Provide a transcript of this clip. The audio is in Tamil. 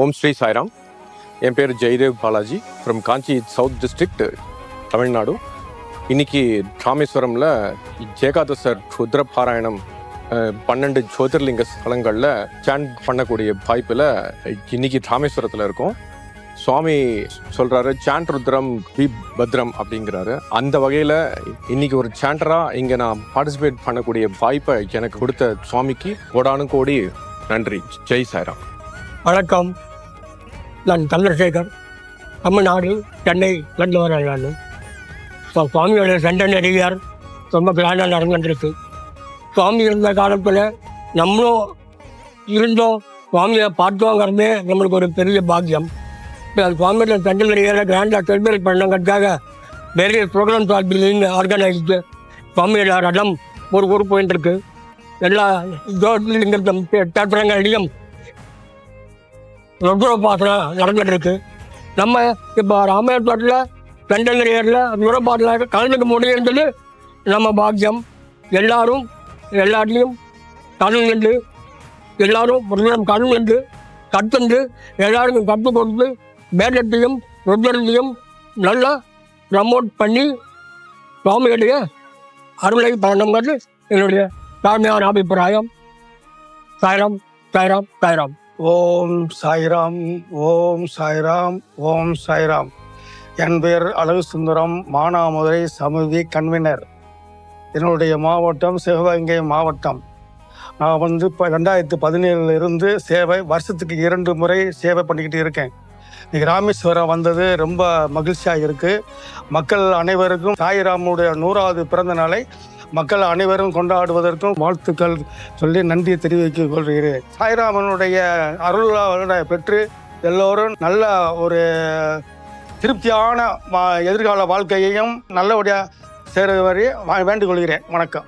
ஓம் ஸ்ரீ சாய்ராம். என் பேர் Jaidev Balaji. From Kanchi south district Tamil Nadu. இன்னைக்கு ராமேஸ்வரம்ல ஏகாதசர் ருத்ர பாராயணம் பன்னெண்டு ஜோதிர்லிங்க ஸ்தலங்களில் சாண்ட் பண்ணக்கூடிய வாய்ப்பில் இன்னைக்கு ராமேஸ்வரத்தில் இருக்கோம். சுவாமி சொல்கிறாரு சாண்ட் ருத்ரம் வி பத்ரம் அப்படிங்கிறாரு. அந்த வகையில் இன்னைக்கு ஒரு சாண்டராக இங்கே நான் பார்ட்டிசிபேட் பண்ணக்கூடிய வாய்ப்பை எனக்கு கொடுத்த சுவாமிக்கு கோடானு கோடி நன்றி. ஜெய் சாய்ராம். வணக்கம். நான் சந்திரசேகர் தமிழ்நாடு சென்னை கண்டு வரேன் நான் இப்போ சுவாமியோட சென்டன் நடிகர் ரொம்ப கிராண்டாக நடந்துருக்கு சுவாமி இருந்த காலத்தில் நம்மளும் இருந்தோம் சுவாமியை பார்த்தோங்கிறதே நம்மளுக்கு ஒரு பெரிய பாக்கியம். இப்போ சுவாமியோட சென்டன் நடிகரை கிராண்டாக செலிப்ரேட் பண்ணங்கிறதுக்காக பெரிய ப்ரோக்ராம் சார்பிலிருந்து ஆர்கனைஸ்டு சுவாமியோட ரடம் ஒரு ஊர் போயிட்டு எல்லா ஜோதிலிங்கம் தேட்டரங்களையும் ருத்ரோபாசனம் நடந்துட்டு இருக்கு நம்ம இப்போ ராமேஸ்வரத்தில் வெண்டங்கிரியரில் ருத்ர பாசனம் கலந்துக்க முடியுன்றது நம்ம பாக்கியம் எல்லாரும் எல்லாத்தையும் கலந்துண்டு எல்லாரும் ருத்ரம் கலந்துண்டு கற்றுண்டு எல்லாருக்கும் கற்றுக் கொடுத்து வேதத்தையும் ருத்ரத்தையும் நல்லா ப்ரமோட் பண்ணி சுவாமியுடைய அருளை பண்ணணுங்கிறது என்னுடைய தாழ்மையான அபிப்பிராயம் சாய்ராம் சாய்ராம் சாய்ராம். ஓம் சாய்ராம் ஓம் சாய்ராம் ஓம் சாய்ராம். என் பெயர் அழகு சுந்தரம் மானாமதுரை சமிதி கன்வீனர். என்னுடைய மாவட்டம் சிவகங்கை மாவட்டம். நான் வந்து இப்போ ரெண்டாயிரத்து பதினேழுல இருந்து சேவை வருஷத்துக்கு இரண்டு முறை சேவை பண்ணிக்கிட்டு இருக்கேன். இன்னைக்கு ராமேஸ்வரம் வந்தது ரொம்ப மகிழ்ச்சியாக இருக்குது மக்கள் அனைவருக்கும் சாய்ராமுடைய நூறாவது பிறந்த நாளை மக்கள் அனைவரும் கொண்டாடுவதற்கும் வாழ்த்துக்கள் சொல்லி நன்றியை தெரிவித்துக் கொள்கிறேன். சாய்ராமனுடைய அருளை பெற்று எல்லோரும் நல்ல ஒரு திருப்தியான எதிர்கால வாழ்க்கையையும் நல்லபடியாக சேர வரை வேண்டிக் கொள்கிறேன் வணக்கம்.